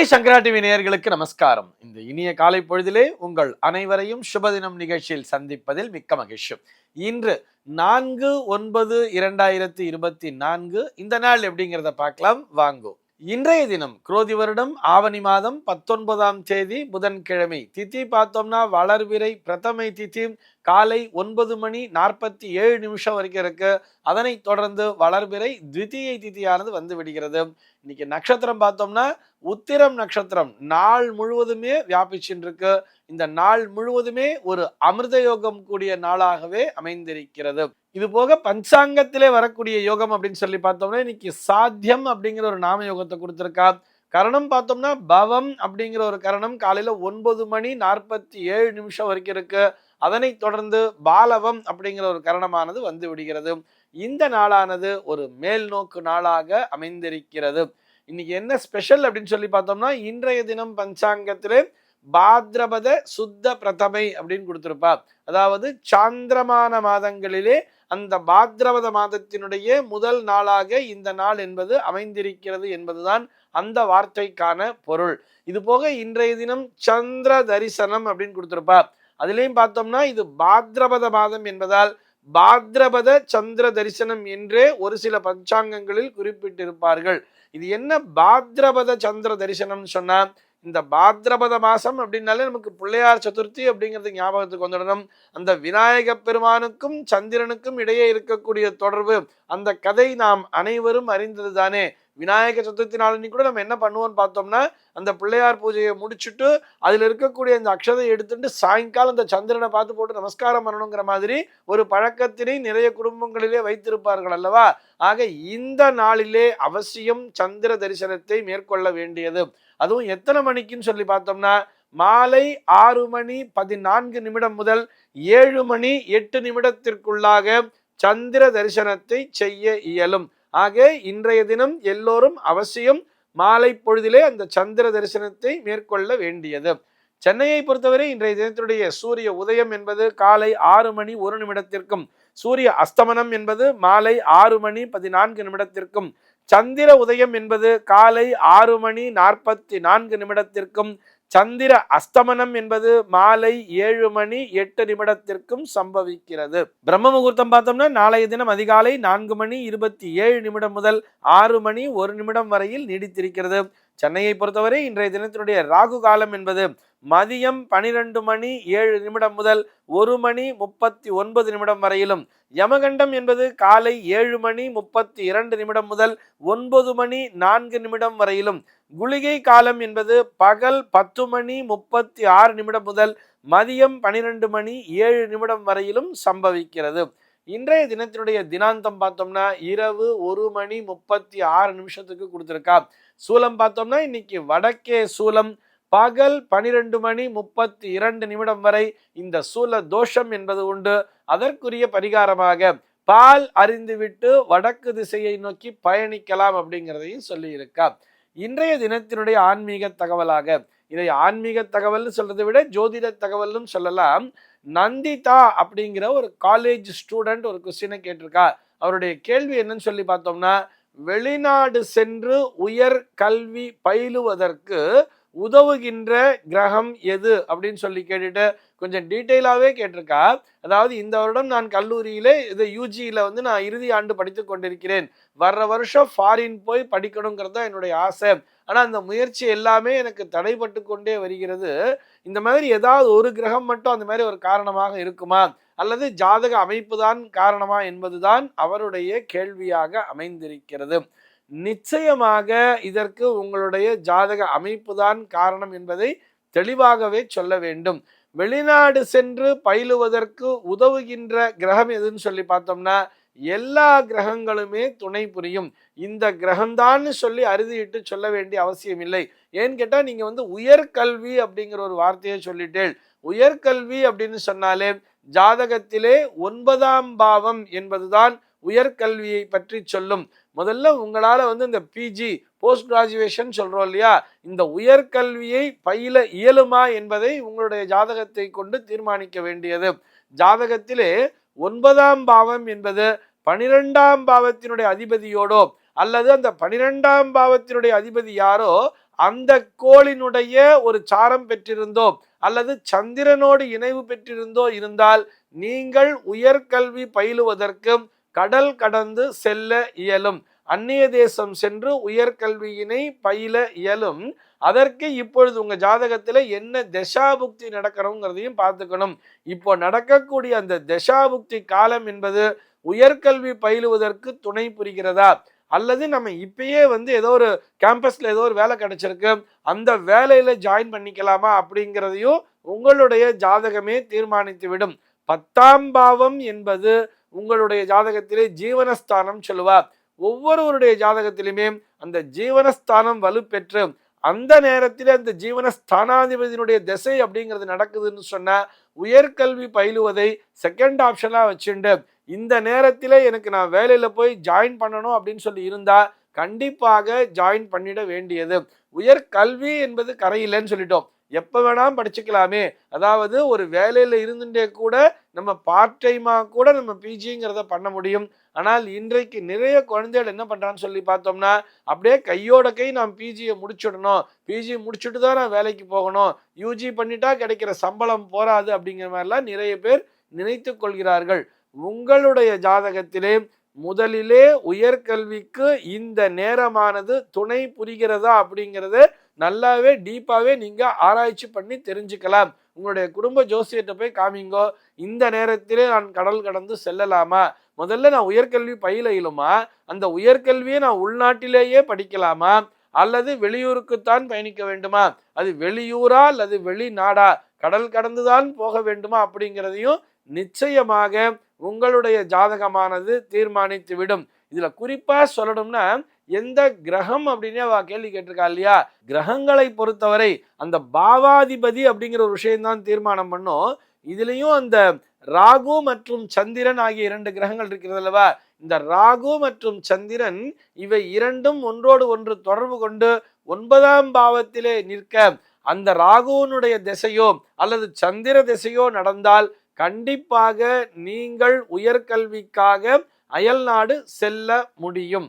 ஸ்ரீ சங்கரா TV நேயர்களுக்கு நமஸ்காரம். இந்த இனிய காலை பொழுதிலே உங்கள் அனைவரையும் சுபதினம் நிகழ்ச்சியில் சந்திப்பதில் மிக்க மகிழ்ச்சி. இன்று நான்கு ஒன்பது இரண்டாயிரத்தி இருபத்தி நான்கு இந்த நாள் எப்படிங்கிறத பார்க்கலாம். வாங்கோ. இன்றைய தினம் குரோதி வருடம் ஆவணி மாதம் பத்தொன்பதாம் தேதி புதன்கிழமை. திதி பார்த்தோம்னா வளர்விரை பிரதமை திதி காலை ஒன்பது மணி நாற்பத்தி ஏழு நிமிஷம் வரைக்கும் இருக்கு. அதனை தொடர்ந்து வளர்பிறை தித்தியை திதியானது வந்து விடுகிறது. இன்னைக்கு நட்சத்திரம் பார்த்தோம்னா உத்திரம் நட்சத்திரம். நாள் முழுவதுமே வியாபிச்சுட்டு இருக்கு இந்த நாள் முழுவதுமே ஒரு அமிர்த யோகம் கூடிய நாளாகவே அமைந்திருக்கிறது. இது போக பஞ்சாங்கத்திலே வரக்கூடிய யோகம் அப்படின்னு சொல்லி பார்த்தோம்னா இன்னைக்கு சாத்தியம் அப்படிங்கிற ஒரு நாம யோகத்தை கொடுத்துருக்கா. கரணம் பார்த்தோம்னா பவம் அப்படிங்கிற ஒரு கரணம் காலையில ஒன்பது மணி நாற்பத்தி ஏழு நிமிஷம் வரைக்கும் இருக்கு. அதனைத் தொடர்ந்து பாலவம் அப்படிங்கிற ஒரு கரணமானது வந்து விடுகிறது. இந்த நாளானது ஒரு மேல் நோக்கு நாளாக அமைந்திருக்கிறது. இன்னைக்கு என்ன ஸ்பெஷல் அப்படின்னு சொல்லி பார்த்தோம்னா இன்றைய தினம் பஞ்சாங்கத்திலே பாத்ரபத சுத்த பிரதமை அப்படின்னு கொடுத்திருப்பா அதாவது சாந்திரமான மாதங்களிலே அந்த பாத்ரபத மாதத்தினுடைய முதல் நாளாக இந்த நாள் என்பது அமைந்திருக்கிறது என்பதுதான் அந்த வார்த்தைக்கான பொருள். இது போக இன்றைய தினம் சந்திர தரிசனம் அப்படின்னு கொடுத்துருப்பா அதுலேயும் பார்த்தோம்னா இது பாத்ரபத மாதம் என்பதால் பாத்ரபத சந்திர தரிசனம் என்றே ஒரு சில பஞ்சாங்கங்களில் குறிப்பிட்டிருப்பார்கள். இது என்ன பாத்ரபத சந்திர தரிசனம்னு சொன்னால் இந்த பாத்ரபத மாசம் அப்படின்னாலே நமக்கு பிள்ளையார் சதுர்த்தி அப்படிங்கிறது ஞாபகத்துக்கு வந்துடணும். அந்த விநாயக பெருமானுக்கும் சந்திரனுக்கும் இடையே இருக்கக்கூடிய தொடர்பு அந்த கதை நாம் அனைவரும் அறிந்தது தானே. விநாயக சதுர்த்தி நாளன்னு கூட நம்ம என்ன பண்ணுவோம்னு பார்த்தோம்னா அந்த பிள்ளையார் பூஜையை முடிச்சுட்டு அதில் இருக்கக்கூடிய அந்த அக்ஷதை எடுத்துட்டு சாயங்காலம் அந்த சந்திரனை பார்த்து போட்டு நமஸ்காரம் பண்ணணுங்கிற மாதிரி ஒரு பழக்கத்தினை நிறைய குடும்பங்களிலே வைத்திருப்பார்கள் அல்லவா? ஆக இந்த நாளிலே அவசியம் சந்திர தரிசனத்தை மேற்கொள்ள வேண்டியது. அதுவும் எத்தனை மணிக்குன்னு சொல்லி பார்த்தோம்னா மாலை ஆறு மணி பதினான்கு நிமிடம் முதல் ஏழு மணி எட்டு நிமிடத்திற்குள்ளாக சந்திர தரிசனத்தை செய்ய இயலும். ஆக இன்றைய தினம் எல்லோரும் அவசியம் மாலை பொழுதிலே அந்த சந்திர தரிசனத்தை மேற்கொள்ள வேண்டியது. சென்னையை பொறுத்தவரை இன்றைய தினத்தினுடைய சூரிய உதயம் என்பது காலை ஆறு மணி ஒரு நிமிடத்திற்கும் சூரிய அஸ்தமனம் என்பது மாலை ஆறு மணி பதினான்கு நிமிடத்திற்கும் சந்திர உதயம் என்பது காலை ஆறு மணி நாற்பத்தி நான்கு நிமிடத்திற்கும் சந்திர அஸ்தமனம் என்பது மாலை ஏழு மணி எட்டு நிமிடத்திற்கும் சம்பவிக்கிறது. பிரம்ம முகூர்த்தம் பார்த்தோம்னா நாளைய தினம் அதிகாலை நான்கு மணி இருபத்தி ஏழு நிமிடம் முதல் ஆறு மணி ஒரு நிமிடம் வரையில் நீடித்திருக்கிறது. சென்னையை பொறுத்தவரை இன்றைய தினத்தினுடைய ராகு காலம் என்பது மதியம் பனிரெண்டு மணி ஏழு நிமிடம் முதல் ஒரு மணி முப்பத்தி ஒன்பது நிமிடம் வரையிலும். யமகண்டம் என்பது காலை ஏழு மணி முப்பத்தி இரண்டு நிமிடம் முதல் ஒன்பது மணி நான்கு நிமிடம் வரையிலும். குளிகை காலம் என்பது பகல் பத்து மணி முப்பத்தி ஆறு நிமிடம் முதல் மதியம் பனிரெண்டு மணி ஏழு நிமிடம் வரையிலும் சம்பவிக்கிறது. இன்றைய தினத்தினுடைய தினாந்தம் பார்த்தோம்னா இரவு ஒரு மணி முப்பத்தி ஆறு நிமிஷத்துக்கு கொடுத்துருக்கா. சூலம் பார்த்தோம்னா இன்னைக்கு வடக்கே சூலம் பகல் பனிரெண்டு மணி முப்பத்தி இரண்டு நிமிடம் வரை இந்த சூல தோஷம் என்பது உண்டு. அதற்குரிய பரிகாரமாக பால் அறிந்துவிட்டு வடக்கு திசையை நோக்கி பயணிக்கலாம் அப்படிங்கிறதையும் சொல்லி இன்றைய தினத்தினுடைய ஆன்மீக தகவலாக இதை ஆன்மீக தகவல்னு சொல்றதை விட ஜோதிட தகவல்னு சொல்லலாம். நந்திதா அப்படிங்கிற ஒரு காலேஜ் ஸ்டூடெண்ட் ஒரு கொஸ்டினை கேட்டிருக்கா அவருடைய கேள்வி என்னன்னு சொல்லி பார்த்தோம்னா வெளிநாடு சென்று உயர் கல்வி பயிலுவதற்கு உதவுகின்ற கிரகம் எது அப்படின்னு சொல்லி கேட்டுட்டு கொஞ்சம் டீட்டெயிலாகவே கேட்டிருக்கா. அதாவது இந்த வருடம் நான் கல்லூரியிலே இது யூஜியில் வந்து நான் இறுதி ஆண்டு படித்து கொண்டிருக்கிறேன். வர்ற வருஷம் ஃபாரின் போய் படிக்கணுங்கிறது தான் என்னுடைய ஆசை. ஆனால் அந்த முயற்சி எல்லாமே எனக்கு தடைப்பட்டு கொண்டே வருகிறது. இந்த மாதிரி ஏதாவது ஒரு கிரகம் மட்டும் அந்த மாதிரி ஒரு காரணமாக இருக்குமா? அல்லது ஜாதக அமைப்பு தான் காரணமா என்பதுதான் அவருடைய கேள்வியாக அமைந்திருக்கிறது. நிச்சயமாக இதற்கு உங்களுடைய ஜாதக அமைப்பு தான் காரணம் என்பதை தெளிவாகவே சொல்ல வேண்டும். வெளிநாடு சென்று பயிலுவதற்கு உதவுகின்ற கிரகம் எதுன்னு சொல்லி பார்த்தோம்னா எல்லா கிரகங்களுமே துணை புரியும். இந்த கிரகம்தான்னு சொல்லி அறுதிட்டு சொல்ல வேண்டிய அவசியம் இல்லை. ஏன்னு கேட்டால் நீங்கள் வந்து உயர்கல்வி அப்படிங்கிற ஒரு வார்த்தையை சொல்லிட்டேன் உயர்கல்வி அப்படின்னு சொன்னாலே ஜாதகத்திலே ஒன்பதாம் பாவம் என்பதுதான் உயர்கல்வியை பற்றி சொல்லும். முதல்ல உங்களால் வந்து இந்த பிஜி போஸ்ட் கிராஜுவேஷன் சொல்கிறோம் இல்லையா? இந்த உயர்கல்வியை பயில இயலுமா என்பதை உங்களுடைய ஜாதகத்தை கொண்டு தீர்மானிக்க வேண்டியது. ஜாதகத்திலே ஒன்பதாம் பாவம் என்பது பனிரெண்டாம் பாவத்தினுடைய அதிபதியோடோ அல்லது அந்த பனிரெண்டாம் பாவத்தினுடைய அதிபதி யாரோ அந்த கோளினுடைய ஒரு சாரம் பெற்றிருந்தோ அல்லது சந்திரனோடு இணைவு பெற்றிருந்தோ இருந்தால் நீங்கள் உயர்கல்வி பயிலுவதற்கும் கடல் கடந்து செல்ல இயலும். அந்நிய தேசம் சென்று உயர்கல்வியினை பயில இயலும். அதற்கு இப்பொழுது உங்க ஜாதகத்துல என்ன தசாபுக்தி நடக்கிறோங்கிறதையும் பார்த்துக்கணும். இப்போ நடக்கக்கூடிய அந்த தசாபுக்தி காலம் என்பது உயர்கல்வி பயிலுவதற்கு துணை புரிகிறதா? அல்லது நம்ம இப்பயே வந்து ஏதோ ஒரு கேம்பஸ்ல ஏதோ ஒரு வேலை கிடைச்சிருக்கு. அந்த வேலையில ஜாயின் பண்ணிக்கலாமா அப்படிங்கிறதையும் உங்களுடைய ஜாதகமே தீர்மானித்து விடும் பத்தாம் பாவம் என்பது உங்களுடைய ஜாதகத்திலே ஜீவனஸ்தானம் சொல்லுவார் ஒவ்வொருவருடைய ஜாதகத்திலுமே அந்த ஜீவனஸ்தானம் வலுப்பெற்று அந்த நேரத்தில் அந்த ஜீவனஸ்தானாதிபதியினுடைய திசை அப்படிங்கிறது நடக்குதுன்னு சொன்னால் உயர்கல்வி பயிலுவதை செகண்ட் ஆப்ஷனாக வச்சுண்டு. இந்த நேரத்தில் எனக்கு நான் வேலையில் போய் ஜாயின் பண்ணணும் அப்படின்னு சொல்லி இருந்தால் கண்டிப்பாக ஜாயின் பண்ணிட வேண்டியது. உயர்கல்வி என்பது கரையில்லைன்னு சொல்லிட்டோம். எப்போ வேணாலும் படிச்சுக்கலாமே. அதாவது ஒரு வேலையில் இருந்துட்டே கூட நம்ம பார்ட் டைமாக கூட நம்ம பிஜிங்கிறத பண்ண முடியும். ஆனால் இன்றைக்கு நிறைய குழந்தைகள் என்ன பண்ணுறான்னு சொல்லி பார்த்தோம்னா அப்படியே கையோட கை நான் பிஜியை முடிச்சுடணும். பிஜி முடிச்சுட்டு தான் நான் வேலைக்கு போகணும். யூஜி பண்ணிட்டா கிடைக்கிற சம்பளம் போராது அப்படிங்கிற மாதிரிலாம் நிறைய பேர் நினைத்து கொள்கிறார்கள். உங்களுடைய ஜாதகத்திலே முதலிலே உயர்கல்விக்கு இந்த நேரமானது துணை புரிகிறதா அப்படிங்கிறத நல்லாவே டீப்பாகவே நீங்கள் ஆராய்ச்சி பண்ணி தெரிஞ்சுக்கலாம். உங்களுடைய குடும்ப ஜோசியத்தை போய் காமிங்கோ. இந்த நேரத்திலே நான் கடல் கடந்து செல்லலாமா? முதல்ல நான் உயர்கல்வி பயில இயலுமா அந்த உயர்கல்வியை நான் உள்நாட்டிலேயே படிக்கலாமா? அல்லது வெளியூருக்குத்தான் பயணிக்க வேண்டுமா? அது வெளியூரா அல்லது வெளிநாடா? கடல் கடந்துதான் போக வேண்டுமா? அப்படிங்கிறதையும் நிச்சயமாக உங்களுடைய ஜாதகமானது தீர்மானித்து விடும் இதில் குறிப்பாக சொல்லணும்னா எந்த கிரகம் அப்படின்னு அவ கேள்வி கேட்டிருக்கா இல்லையா? கிரகங்களை பொறுத்தவரை அந்த பாவாதிபதி அப்படிங்கிற ஒரு விஷயம்தான் தீர்மானம் பண்ணும். இதுலேயும் அந்த ராகு மற்றும் சந்திரன் ஆகிய இரண்டு கிரகங்கள் இருக்கிறது அல்லவா? இந்த ராகு மற்றும் சந்திரன் இவை இரண்டும் ஒன்றோடு ஒன்று தொடர்பு கொண்டு ஒன்பதாம் பாவத்திலே நிற்க அந்த ராகுவனுடைய திசையோ அல்லது சந்திர திசையோ நடந்தால் கண்டிப்பாக நீங்கள் உயர்கல்விக்காக அயல்நாடு செல்ல முடியும்.